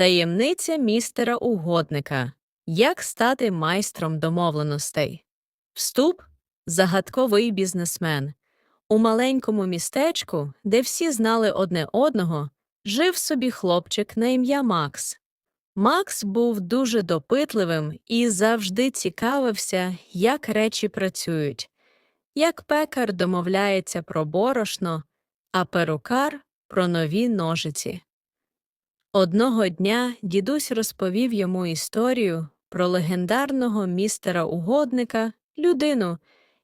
Таємниця містера угодника. Як стати майстром домовленостей. Вступ загадковий бізнесмен. У маленькому містечку, де всі знали одне одного, жив собі хлопчик на ім'я Макс. Макс був дуже допитливим і завжди цікавився, як речі працюють, як пекар домовляється про борошно, а перукар про нові ножиці. Одного дня дідусь розповів йому історію про легендарного містера угодника, людину,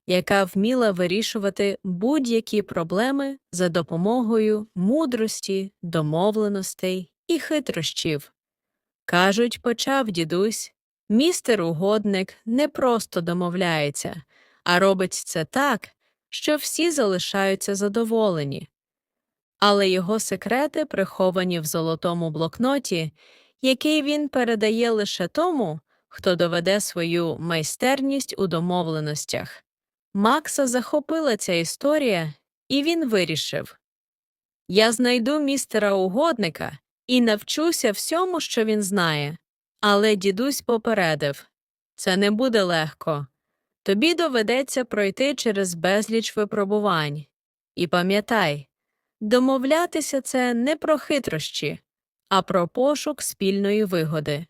яка вміла вирішувати будь-які проблеми за допомогою мудрості, домовленостей і хитрощів. Кажуть, почав дідусь, містер угодник не просто домовляється, а робить це так, що всі залишаються задоволені. Але його секрети приховані в золотому блокноті, який він передає лише тому, хто доведе свою майстерність у домовленостях. Макса захопила ця історія, і він вирішив Я знайду містера угодника і навчуся всьому, що він знає. Але дідусь попередив це не буде легко. Тобі доведеться пройти через безліч випробувань. І пам'ятай, домовлятися це не про хитрощі, а про пошук спільної вигоди.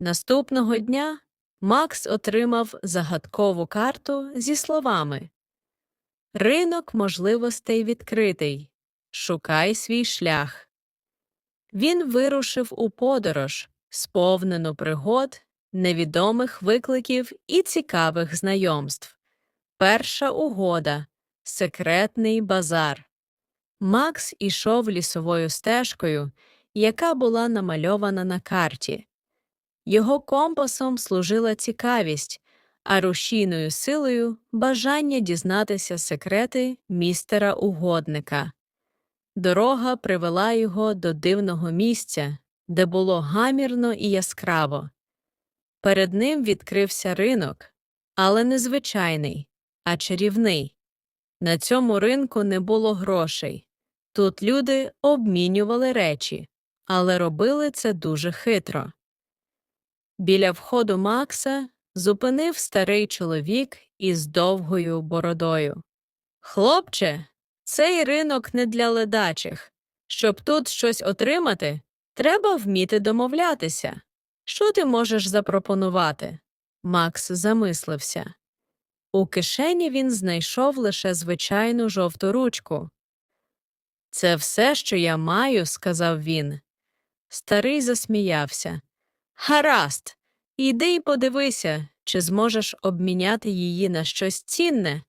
Наступного дня Макс отримав загадкову карту зі словами Ринок можливостей відкритий. Шукай свій шлях. Він вирушив у подорож, сповнену пригод, невідомих викликів і цікавих знайомств. Перша угода секретний базар. Макс ішов лісовою стежкою, яка була намальована на карті. Його компасом служила цікавість, а рушійною силою бажання дізнатися секрети містера угодника. Дорога привела його до дивного місця, де було гамірно і яскраво. Перед ним відкрився ринок, але не звичайний, а чарівний. На цьому ринку не було грошей. Тут люди обмінювали речі, але робили це дуже хитро. Біля входу Макса зупинив старий чоловік із довгою бородою. Хлопче, цей ринок не для ледачих. Щоб тут щось отримати, треба вміти домовлятися. Що ти можеш запропонувати? Макс замислився. У кишені він знайшов лише звичайну жовту ручку. Це все, що я маю, сказав він. Старий засміявся. Гаразд, іди й подивися, чи зможеш обміняти її на щось цінне.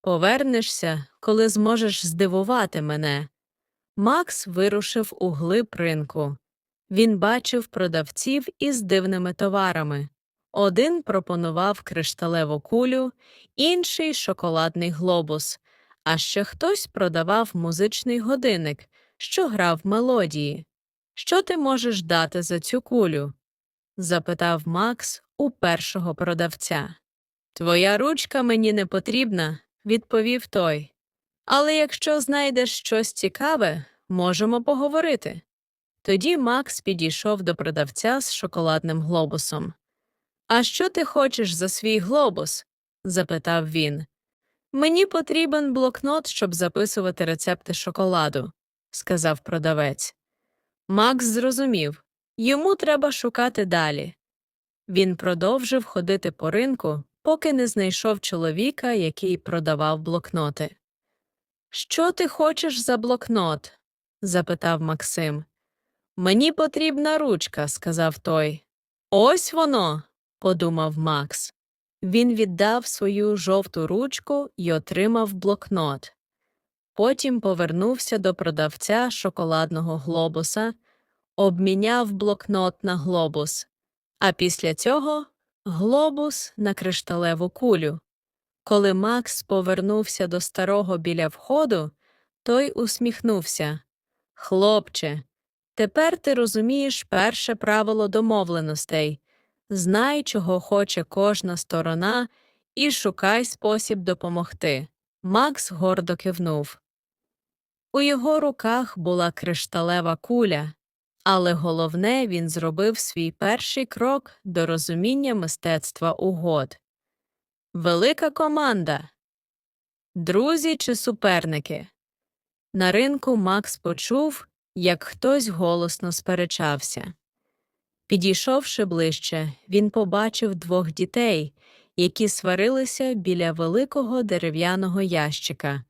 Повернешся, коли зможеш здивувати мене. Макс вирушив у глиб ринку. Він бачив продавців із дивними товарами. Один пропонував кришталеву кулю, інший шоколадний глобус, а ще хтось продавав музичний годинник, що грав мелодії. Що ти можеш дати за цю кулю? запитав Макс у першого продавця. Твоя ручка мені не потрібна, відповів той. Але якщо знайдеш щось цікаве, можемо поговорити. Тоді Макс підійшов до продавця з шоколадним глобусом. А що ти хочеш за свій глобус? запитав він. Мені потрібен блокнот, щоб записувати рецепти шоколаду, сказав продавець. Макс зрозумів йому треба шукати далі. Він продовжив ходити по ринку, поки не знайшов чоловіка, який продавав блокноти. Що ти хочеш за блокнот? запитав Максим. Мені потрібна ручка, сказав той. Ось воно, подумав Макс. Він віддав свою жовту ручку і отримав блокнот. Потім повернувся до продавця шоколадного глобуса, обміняв блокнот на глобус, а після цього глобус на кришталеву кулю. Коли Макс повернувся до старого біля входу, той усміхнувся. Хлопче, тепер ти розумієш перше правило домовленостей знай, чого хоче кожна сторона, і шукай спосіб допомогти. Макс гордо кивнув. У його руках була кришталева куля, Але головне, він зробив свій перший крок до розуміння мистецтва угод. Велика команда. Друзі чи суперники. На ринку Макс почув, як хтось голосно сперечався. Підійшовши ближче, він побачив двох дітей, які сварилися біля великого дерев'яного ящика.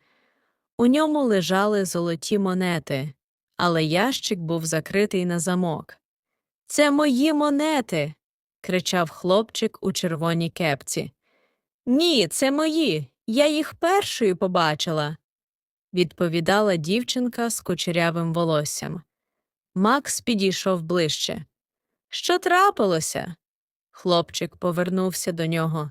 У ньому лежали золоті монети, але ящик був закритий на замок. Це мої монети. кричав хлопчик у червоній кепці. Ні, це мої. Я їх першою побачила, відповідала дівчинка з кучерявим волоссям. Макс підійшов ближче. Що трапилося? Хлопчик повернувся до нього.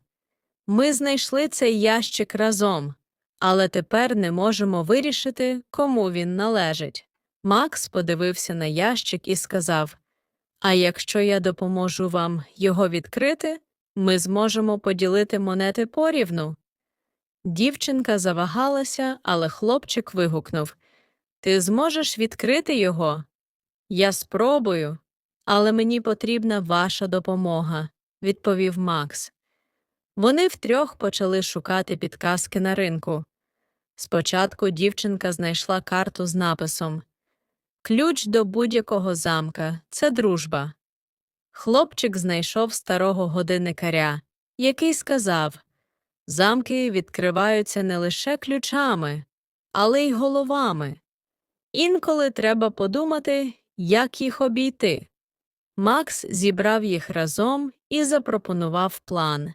Ми знайшли цей ящик разом, але тепер не можемо вирішити, кому він належить. Макс подивився на ящик і сказав А якщо я допоможу вам його відкрити, ми зможемо поділити монети порівну. Дівчинка завагалася, але хлопчик вигукнув Ти зможеш відкрити його? Я спробую, але мені потрібна ваша допомога, відповів Макс. Вони втрьох почали шукати підказки на ринку. Спочатку дівчинка знайшла карту з написом Ключ до будь-якого замка це дружба. Хлопчик знайшов старого годинникаря, який сказав Замки відкриваються не лише ключами, але й головами. Інколи треба подумати, як їх обійти. Макс зібрав їх разом і запропонував план.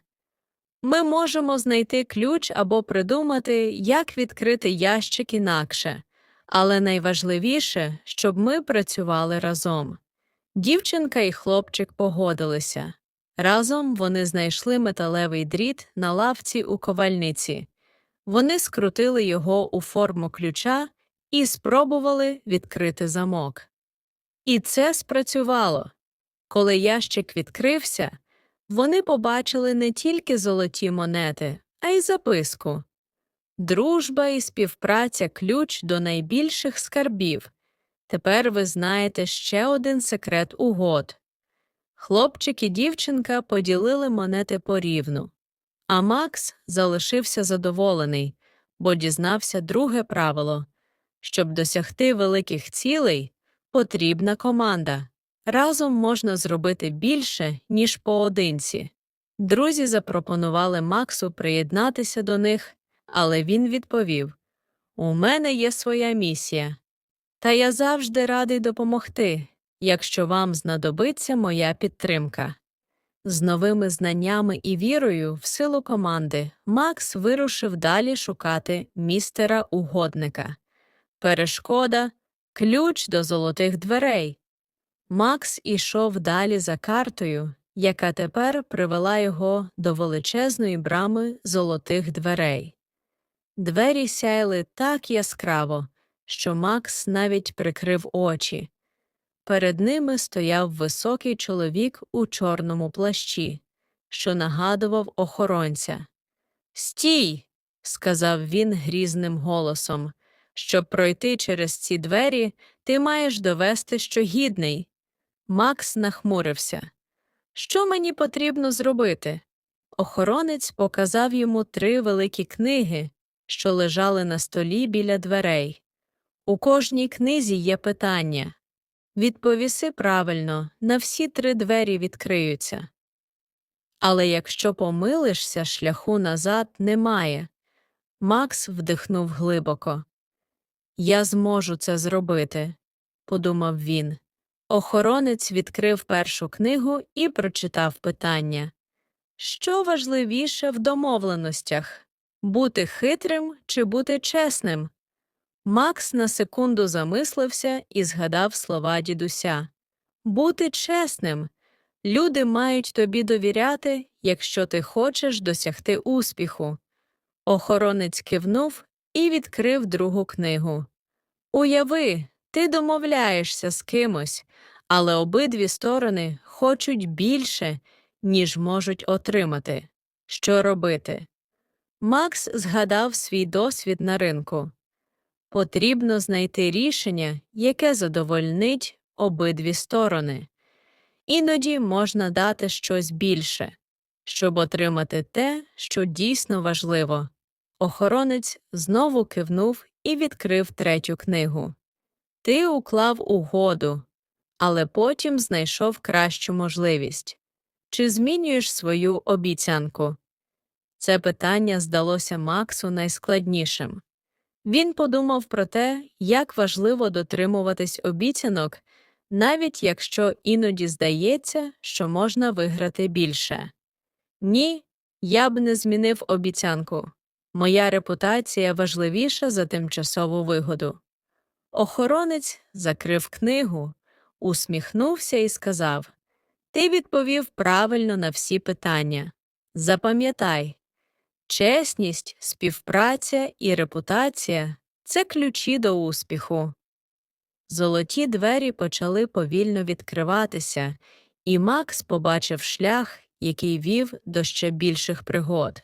Ми можемо знайти ключ або придумати, як відкрити ящик інакше, але найважливіше, щоб ми працювали разом. Дівчинка і хлопчик погодилися. Разом вони знайшли металевий дріт на лавці у ковальниці. Вони скрутили його у форму ключа і спробували відкрити замок. І це спрацювало. Коли ящик відкрився, вони побачили не тільки золоті монети, а й записку Дружба і співпраця ключ до найбільших скарбів. Тепер ви знаєте ще один секрет угод. Хлопчик і дівчинка поділили монети порівну, а Макс залишився задоволений, бо дізнався друге правило щоб досягти великих цілей, потрібна команда. Разом можна зробити більше, ніж поодинці. Друзі запропонували Максу приєднатися до них, але він відповів У мене є своя місія, та я завжди радий допомогти, якщо вам знадобиться моя підтримка. З новими знаннями і вірою в силу команди Макс вирушив далі шукати містера угодника. Перешкода ключ до золотих дверей. Макс ішов далі за картою, яка тепер привела його до величезної брами золотих дверей. Двері сяяли так яскраво, що Макс навіть прикрив очі. Перед ними стояв високий чоловік у чорному плащі, що нагадував охоронця. Стій. сказав він грізним голосом. Щоб пройти через ці двері, ти маєш довести, що гідний. Макс нахмурився. Що мені потрібно зробити? Охоронець показав йому три великі книги, що лежали на столі біля дверей. У кожній книзі є питання. Відповіси правильно, на всі три двері відкриються. Але якщо помилишся, шляху назад немає. Макс вдихнув глибоко. Я зможу це зробити, подумав він. Охоронець відкрив першу книгу і прочитав питання Що важливіше в домовленостях бути хитрим чи бути чесним? Макс на секунду замислився і згадав слова дідуся Бути чесним. Люди мають тобі довіряти, якщо ти хочеш досягти успіху. Охоронець кивнув і відкрив другу книгу. Уяви, ти домовляєшся з кимось, але обидві сторони хочуть більше, ніж можуть отримати. Що робити? Макс згадав свій досвід на ринку. Потрібно знайти рішення, яке задовольнить обидві сторони. Іноді можна дати щось більше, щоб отримати те, що дійсно важливо. Охоронець знову кивнув і відкрив третю книгу. Ти уклав угоду, але потім знайшов кращу можливість. Чи змінюєш свою обіцянку? Це питання здалося Максу найскладнішим. Він подумав про те, як важливо дотримуватись обіцянок, навіть якщо іноді здається, що можна виграти більше. Ні, я б не змінив обіцянку. Моя репутація важливіша за тимчасову вигоду. Охоронець закрив книгу, усміхнувся і сказав Ти відповів правильно на всі питання. Запам'ятай, чесність, співпраця і репутація це ключі до успіху. Золоті двері почали повільно відкриватися, і Макс побачив шлях, який вів до ще більших пригод.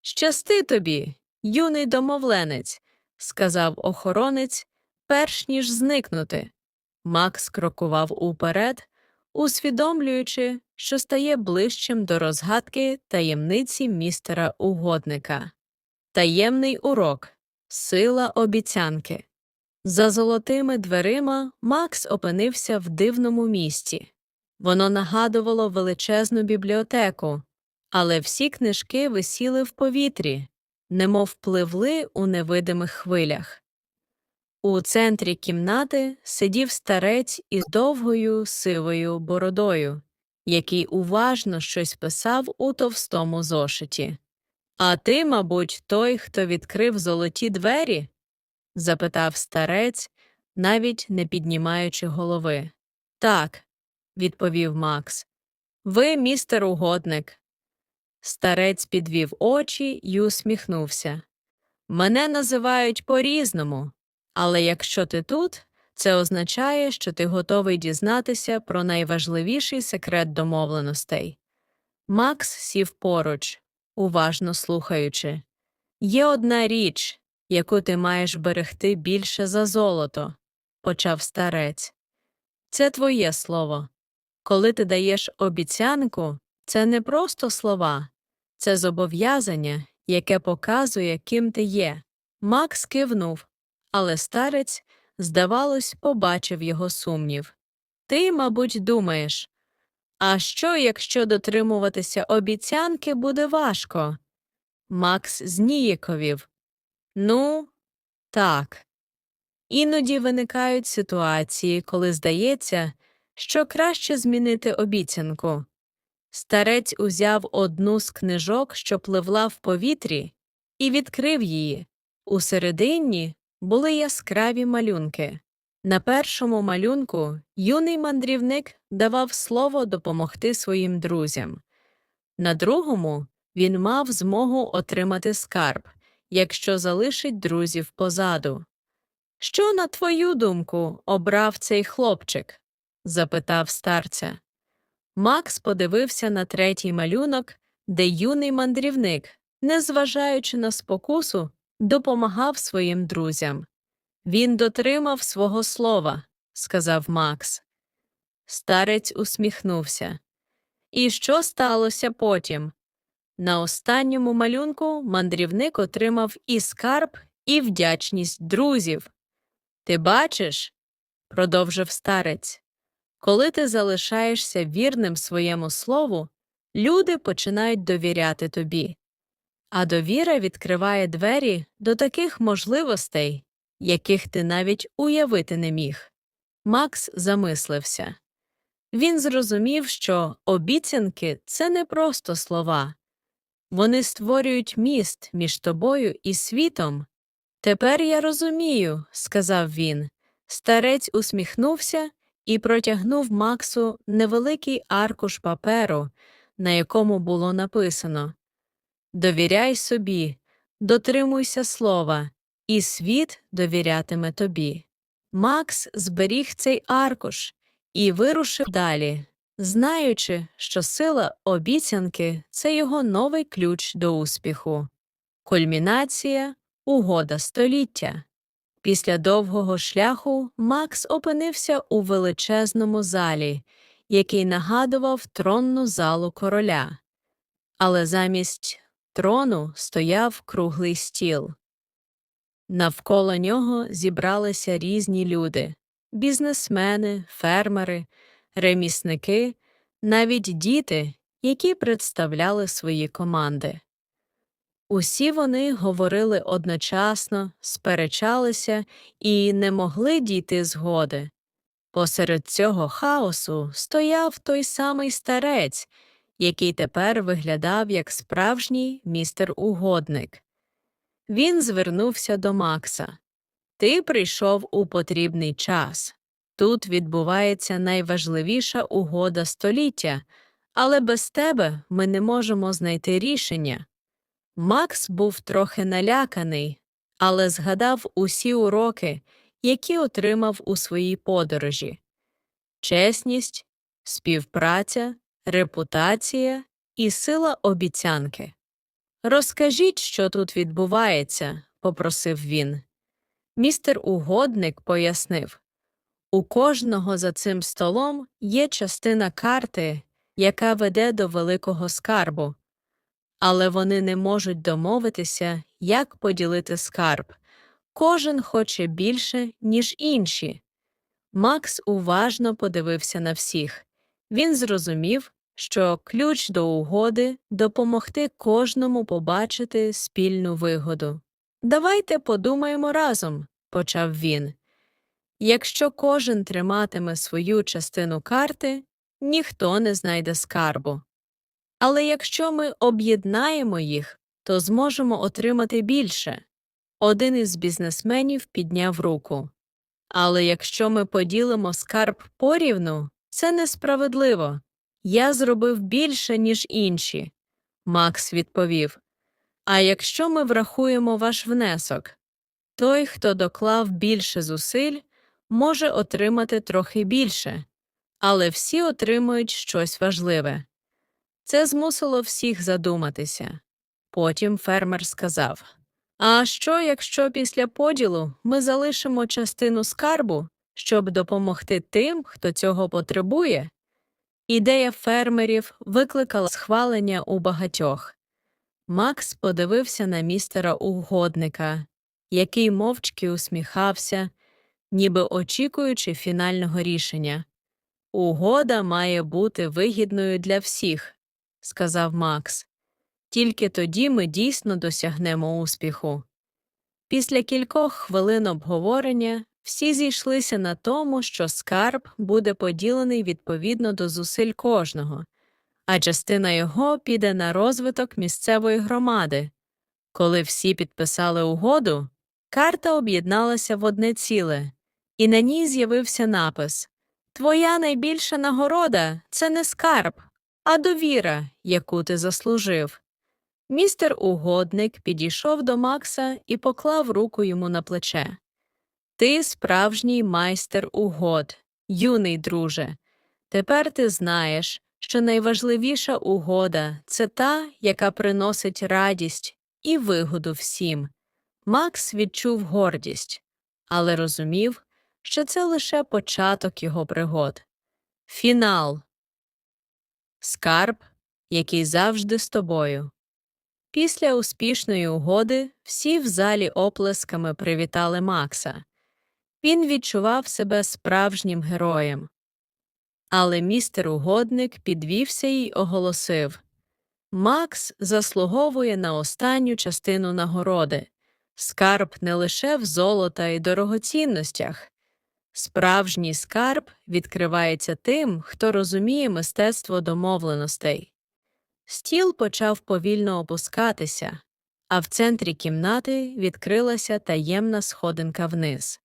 Щасти тобі, юний домовленець, сказав охоронець, перш ніж зникнути. Макс крокував уперед, усвідомлюючи, що стає ближчим до розгадки таємниці містера угодника. Таємний урок сила обіцянки. За золотими дверима Макс опинився в дивному місті. Воно нагадувало величезну бібліотеку, але всі книжки висіли в повітрі, немов пливли у невидимих хвилях. У центрі кімнати сидів старець із довгою сивою бородою, який уважно щось писав у товстому зошиті. А ти, мабуть, той, хто відкрив золоті двері? запитав старець, навіть не піднімаючи голови. Так, відповів Макс. Ви, містер угодник. Старець підвів очі й усміхнувся. Мене називають по різному, але якщо ти тут, це означає, що ти готовий дізнатися про найважливіший секрет домовленостей. Макс сів поруч, уважно слухаючи. Є одна річ, яку ти маєш берегти більше за золото, почав старець. Це твоє слово. Коли ти даєш обіцянку, це не просто слова, це зобов'язання, яке показує, ким ти є. Макс кивнув, але старець, здавалось, побачив його сумнів. Ти, мабуть, думаєш, а що, якщо дотримуватися обіцянки буде важко? Макс зніяковів. Ну, так. Іноді виникають ситуації, коли здається, що краще змінити обіцянку. Старець узяв одну з книжок, що пливла в повітрі, і відкрив її. Усередині були яскраві малюнки. На першому малюнку юний мандрівник давав слово допомогти своїм друзям. На другому він мав змогу отримати скарб, якщо залишить друзів позаду. Що, на твою думку, обрав цей хлопчик? запитав старця. Макс подивився на третій малюнок, де юний мандрівник, незважаючи на спокусу, допомагав своїм друзям. Він дотримав свого слова, сказав Макс. Старець усміхнувся. І що сталося потім? На останньому малюнку мандрівник отримав і скарб, і вдячність друзів. Ти бачиш, продовжив старець, коли ти залишаєшся вірним своєму слову, люди починають довіряти тобі. А довіра відкриває двері до таких можливостей, яких ти навіть уявити не міг. Макс замислився. Він зрозумів, що обіцянки це не просто слова, вони створюють міст між тобою і світом. Тепер я розумію, сказав він. Старець усміхнувся і протягнув Максу невеликий аркуш паперу, на якому було написано Довіряй собі, дотримуйся слова, і світ довірятиме тобі. Макс зберіг цей аркуш і вирушив далі, знаючи, що сила обіцянки це його новий ключ до успіху. Кульмінація угода століття. Після довгого шляху Макс опинився у величезному залі, який нагадував тронну залу короля. Але замість трону стояв круглий стіл. Навколо нього зібралися різні люди бізнесмени, фермери, ремісники, навіть діти, які представляли свої команди. Усі вони говорили одночасно, сперечалися і не могли дійти згоди. Посеред цього хаосу стояв той самий старець, який тепер виглядав як справжній містер угодник. Він звернувся до Макса. Ти прийшов у потрібний час. Тут відбувається найважливіша угода століття, але без тебе ми не можемо знайти рішення. Макс був трохи наляканий, але згадав усі уроки, які отримав у своїй подорожі чесність, співпраця, репутація і сила обіцянки. Розкажіть, що тут відбувається, попросив він. Містер угодник пояснив у кожного за цим столом є частина карти, яка веде до великого скарбу, але вони не можуть домовитися, як поділити скарб. Кожен хоче більше, ніж інші. Макс уважно подивився на всіх. Він зрозумів, що ключ до угоди допомогти кожному побачити спільну вигоду. Давайте подумаємо разом, почав він. Якщо кожен триматиме свою частину карти, ніхто не знайде скарбу. Але якщо ми об'єднаємо їх, то зможемо отримати більше. Один із бізнесменів підняв руку. Але якщо ми поділимо скарб порівну, це несправедливо. Я зробив більше, ніж інші. Макс відповів. А якщо ми врахуємо ваш внесок, той, хто доклав більше зусиль, може отримати трохи більше, але всі отримують щось важливе. Це змусило всіх задуматися. Потім фермер сказав А що, якщо після поділу ми залишимо частину скарбу, щоб допомогти тим, хто цього потребує? Ідея фермерів викликала схвалення у багатьох. Макс подивився на містера угодника, який мовчки усміхався, ніби очікуючи фінального рішення. Угода має бути вигідною для всіх, сказав Макс. Тільки тоді ми дійсно досягнемо успіху. Після кількох хвилин обговорення всі зійшлися на тому, що скарб буде поділений відповідно до зусиль кожного, а частина його піде на розвиток місцевої громади. Коли всі підписали угоду, карта об'єдналася в одне ціле, і на ній з'явився напис Твоя найбільша нагорода це не скарб, а довіра, яку ти заслужив. Містер угодник підійшов до Макса і поклав руку йому на плече. Ти справжній майстер угод, юний друже. Тепер ти знаєш, що найважливіша угода це та, яка приносить радість і вигоду всім. Макс відчув гордість, але розумів, що це лише початок його пригод. Фінал Скарб, який завжди з тобою. Після успішної угоди всі в залі оплесками привітали Макса. Він відчував себе справжнім героєм. Але містер угодник підвівся й оголосив Макс заслуговує на останню частину нагороди. Скарб не лише в золота і дорогоцінностях. Справжній скарб відкривається тим, хто розуміє мистецтво домовленостей. Стіл почав повільно опускатися, а в центрі кімнати відкрилася таємна сходинка вниз.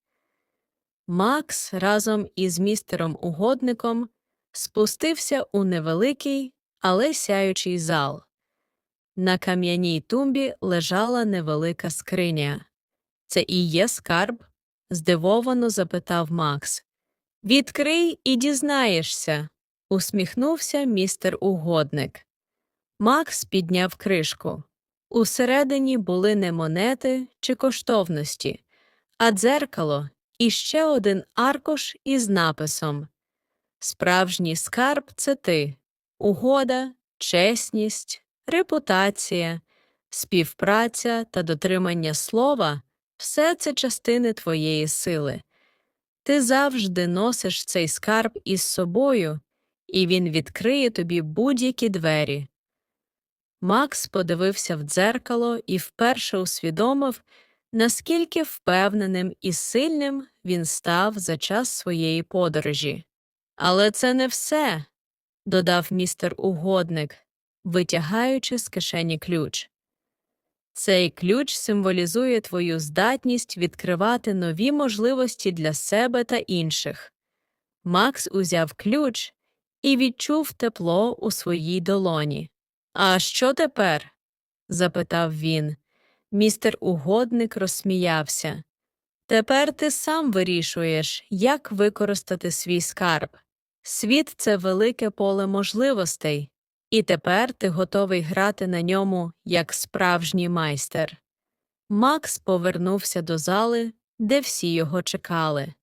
Макс разом із містером угодником спустився у невеликий, але сяючий зал. На кам'яній тумбі лежала невелика скриня. Це і є скарб? здивовано запитав Макс. Відкрий і дізнаєшся, усміхнувся містер угодник. Макс підняв кришку. Усередині були не монети чи коштовності, а дзеркало і ще один аркуш із написом Справжній скарб це ти, угода, чесність, репутація, співпраця та дотримання слова все це частини твоєї сили. Ти завжди носиш цей скарб із собою, і він відкриє тобі будь-які двері. Макс подивився в дзеркало і вперше усвідомив, наскільки впевненим і сильним він став за час своєї подорожі. Але це не все, додав містер угодник, витягаючи з кишені ключ. Цей ключ символізує твою здатність відкривати нові можливості для себе та інших. Макс узяв ключ і відчув тепло у своїй долоні. А що тепер? запитав він. Містер угодник розсміявся. Тепер ти сам вирішуєш, як використати свій скарб. Світ це велике поле можливостей, і тепер ти готовий грати на ньому як справжній майстер. Макс повернувся до зали, де всі його чекали.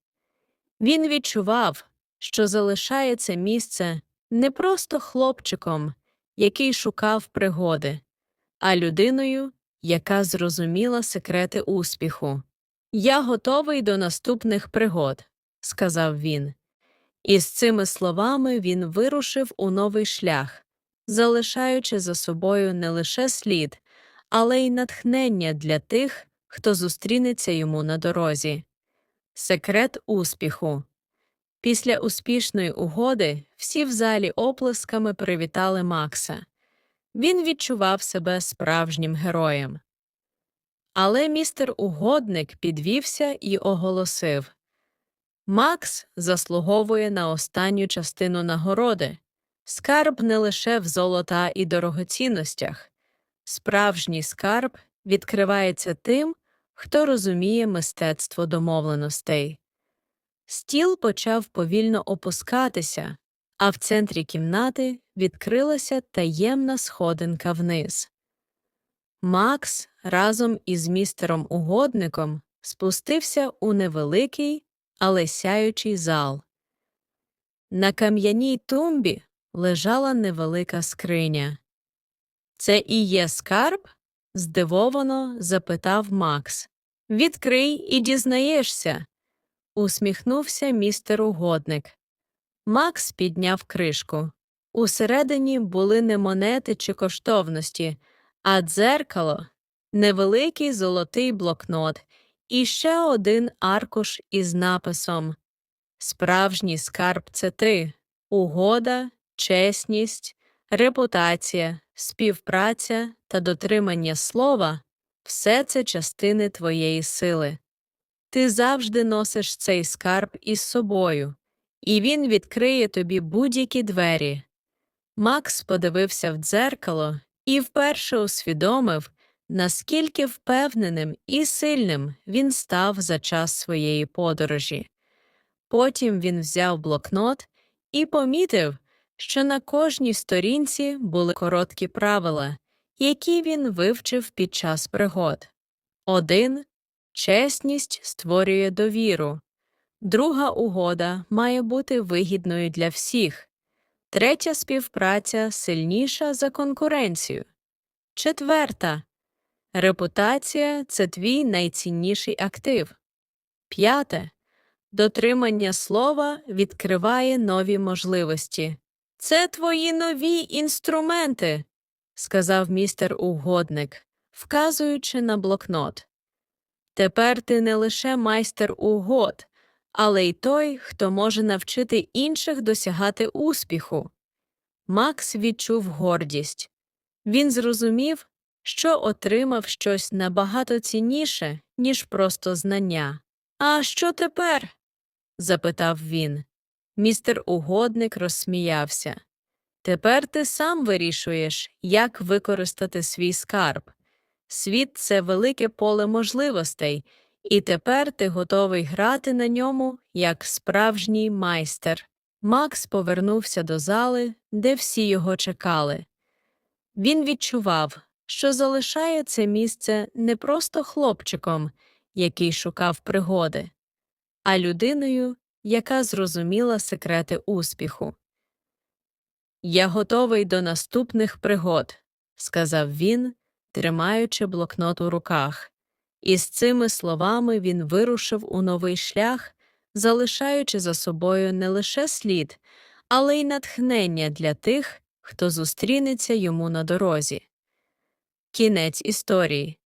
Він відчував, що залишає це місце не просто хлопчиком, який шукав пригоди, а людиною, яка зрозуміла секрети успіху. Я готовий до наступних пригод, сказав він. І з цими словами він вирушив у новий шлях, залишаючи за собою не лише слід, але й натхнення для тих, хто зустрінеться йому на дорозі. Секрет успіху. Після успішної угоди всі в залі оплесками привітали Макса. Він відчував себе справжнім героєм. Але містер угодник підвівся і оголосив Макс заслуговує на останню частину нагороди. Скарб не лише в золота і дорогоцінностях. Справжній скарб відкривається тим, хто розуміє мистецтво домовленостей. Стіл почав повільно опускатися, а в центрі кімнати відкрилася таємна сходинка вниз. Макс разом із містером угодником спустився у невеликий, але сяючий зал. На кам'яній тумбі лежала невелика скриня. Це і є скарб? здивовано запитав Макс. Відкрий і дізнаєшся. усміхнувся містер угодник. Макс підняв кришку. Усередині були не монети чи коштовності, а дзеркало, невеликий золотий блокнот і ще один аркуш із написом Справжній скарб це ти, угода, чесність, репутація, співпраця та дотримання слова все це частини твоєї сили. Ти завжди носиш цей скарб із собою, і він відкриє тобі будь-які двері. Макс подивився в дзеркало і вперше усвідомив, наскільки впевненим і сильним він став за час своєї подорожі. Потім він взяв блокнот і помітив, що на кожній сторінці були короткі правила, які він вивчив під час пригод. Один чесність створює довіру, друга угода має бути вигідною для всіх, третя співпраця сильніша за конкуренцію, четверта. Репутація це твій найцінніший актив, п'яте. Дотримання слова відкриває нові можливості. Це твої нові інструменти, сказав містер угодник, вказуючи на блокнот. Тепер ти не лише майстер угод, але й той, хто може навчити інших досягати успіху. Макс відчув гордість. Він зрозумів, що отримав щось набагато цінніше, ніж просто знання. А що тепер? запитав він. Містер угодник розсміявся. Тепер ти сам вирішуєш, як використати свій скарб. Світ це велике поле можливостей, і тепер ти готовий грати на ньому як справжній майстер. Макс повернувся до зали, де всі його чекали. Він відчував, що залишає це місце не просто хлопчиком, який шукав пригоди, а людиною, яка зрозуміла секрети успіху. Я готовий до наступних пригод, сказав він, тримаючи блокнот у руках. І з цими словами він вирушив у новий шлях, залишаючи за собою не лише слід, але й натхнення для тих, хто зустрінеться йому на дорозі. Кінець історії.